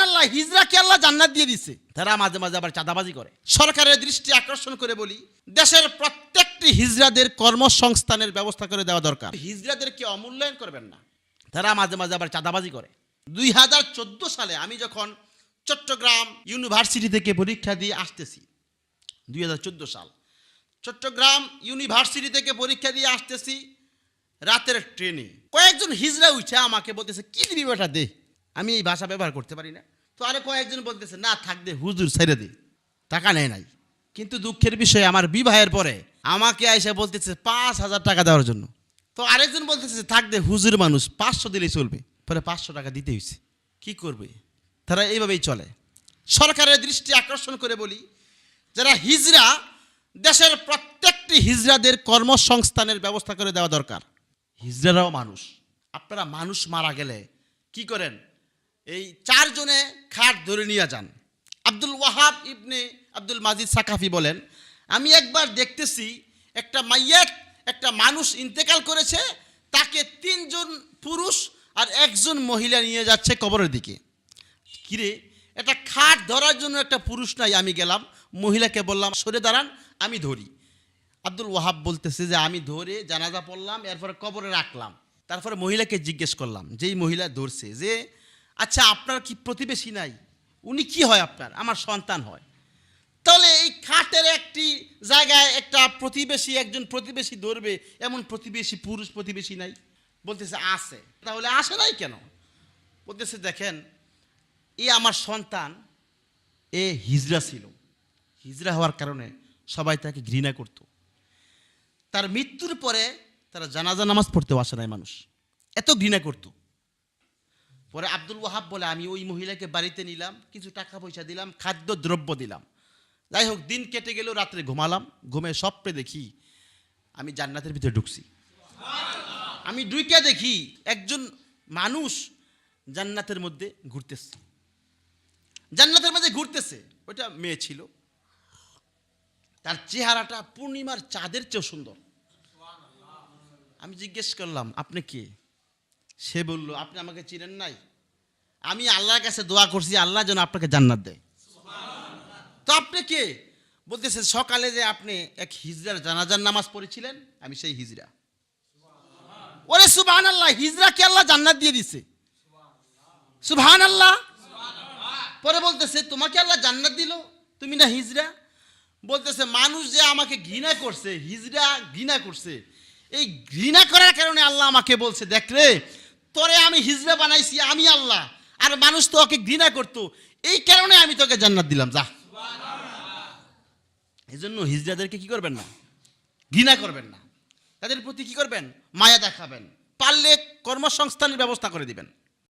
আল্লাহ হিজরাকে আল্লাহ জান্নাত দিয়ে দিছে। তারা মাঝে মাঝে আবার চাঁদাবাজি করে। সরকারের দৃষ্টি আকর্ষণ করে বলি, দেশের প্রত্যেকটি হিজরাদের কর্মসংস্থানের ব্যবস্থা করে দেওয়া দরকার। হিজরাদেরকে অমূল্যায়ন করবেন না। তারা মাঝে মাঝে আবার চাঁদাবাজি করে। দুই হাজার চোদ্দ সালে আমি যখন চট্টগ্রাম ইউনিভার্সিটি থেকে পরীক্ষা দিয়ে আসতেছি, দুই হাজার চোদ্দ সাল, চট্টগ্রাম ইউনিভার্সিটি থেকে পরীক্ষা দিয়ে আসতেছি রাতের ট্রেনে। কয়েকজন হিজরা উঠে আমাকে বলতেছে, কি দিবি বেটা, দে। আমি এই ভাষা ব্যবহার করতে পারি না। তো আরে কয়েকজন বলতেছে, না থাকবে হুজুর ছেড়ে দে। টাকা নেয় নাই। কিন্তু দুঃখের বিষয়ে, আমার বিবাহের পরে আমাকে এসে বলতেছে, পাঁচ হাজার টাকা দেওয়ার জন্য। তো আরেকজন বলতেছে, থাক দে, হুজুর মানুষ, পাঁচশো দিলেই চলবে। পরে পাঁচশো টাকা দিতে হয়েছে কি করবে? তারা এইভাবেই চলে। সরকারের দৃষ্টি আকর্ষণ করে বলি, যারা হিজরা, দেশের প্রত্যেকটি হিজরাদের কর্মসংস্থানের ব্যবস্থা করে দেওয়া দরকার। হিজরারাও মানুষ। আপনারা মানুষ মারা গেলে কি করেন? এই চারজনে খাট ধরে নিয়ে যান। আব্দুল ওয়াহাব ইবনে আব্দুল মাজিদ সাকাফি বলেন, আমি একবার দেখতেছি একটা মাইয়াত একটা মানুষ ইন্তেকাল করেছে, তাকে তিনজন পুরুষ আর একজন মহিলা নিয়ে যাচ্ছে কবরের দিকে। কিরে একটা খাট ধরার জন্য একটা পুরুষ নাই, আমি গেলাম, মহিলাকে বললাম, সরে দাঁড়ান, আমি ধরি। আব্দুল ওয়াহাব বলতেছে যে, আমি ধরে জানাজা পড়লাম, এরপরে কবরে রাখলাম। তারপরে মহিলাকে জিজ্ঞেস করলাম, যেই মহিলা ধরছে, যে আচ্ছা আপনার কি প্রতিবেশী নাই? উনি কি হয় আপনার? আমার সন্তান হয়। তাহলে এই খাটের একটি জায়গায় একটা প্রতিবেশী, একজন প্রতিবেশী ধরবে, এমন প্রতিবেশী, পুরুষ প্রতিবেশী নাই? বলতেছে, আছে। তাহলে আসে নাই কেন? বলতেছে, দেখেন, এ আমার সন্তান, এ হিজড়া ছিল। হিজড়া হওয়ার কারণে সবাই তাকে ঘৃণা করত। তার মৃত্যুর পরে তারা জানাজা, নামাজ পড়তেও আসে নাই মানুষ। এত ঘৃণা করত। পরে আব্দুল ওয়াহাব বলে, আমি ওই মহিলাকে বাড়িতে নিলাম, কিছু টাকা পয়সা দিলাম খাদ্য দ্রব্য দিলাম। যাই হোক, দিন কেটে গেল, রাত্রে ঘুমালাম ঘুমে স্বপ্নে দেখি আমি জান্নাতের ভিতরে ঢুকছি। আমি ডুইকা দেখি, একজন মানুষ জান্নাতের মধ্যে ঘুরতেছে। জান্নাতের মধ্যে ঘুরতেছে, ওইটা মেয়ে ছিল। তার চেহারাটা পূর্ণিমার চাঁদের চেয়েও সুন্দর। আমি জিজ্ঞেস করলাম, আপনি কে? সে বলল, আপনি আমাকে চিনেন নাই? আমি আল্লাহর কাছে দোয়া করছি, আল্লাহ যেন আপনাকে জান্নাত দেয়। তো আপনি কে? বলতেছে সকালে যে আপনি এক হিজরার জানাজার নামাজ পড়েছিলেন, আমি সেই হিজরা। ওরে সুবহান আল্লাহ হিজরাকে আল্লাহ জান্নাত দিয়ে দিছে? সুবহান আল্লাহ পরে বলতেছে তোমাকে আল্লাহ জান্নাত দিল? তুমি না হিজরা? বলতেছে, মানুষ যে আমাকে ঘৃণা করছে, হিজরা ঘৃণা করছে। এই ঘৃণা করার কারণে আল্লাহ আমাকে বলছে, দেখ রে তোরে আমি হিজরা বানাইছি আমি আল্লাহ। আর মানুষ তো ওকে ঘৃণা করতো। এই কারণে আমি তোকে জান্নাত দিলাম যা। এই জন্য হিজড়াদেরকে কি করবেন না? ঘৃণা করবেন না। তাদের প্রতি কি করবেন? মায়া দেখাবেন। পারলে কর্মসংস্থানের ব্যবস্থা করে দিবেন।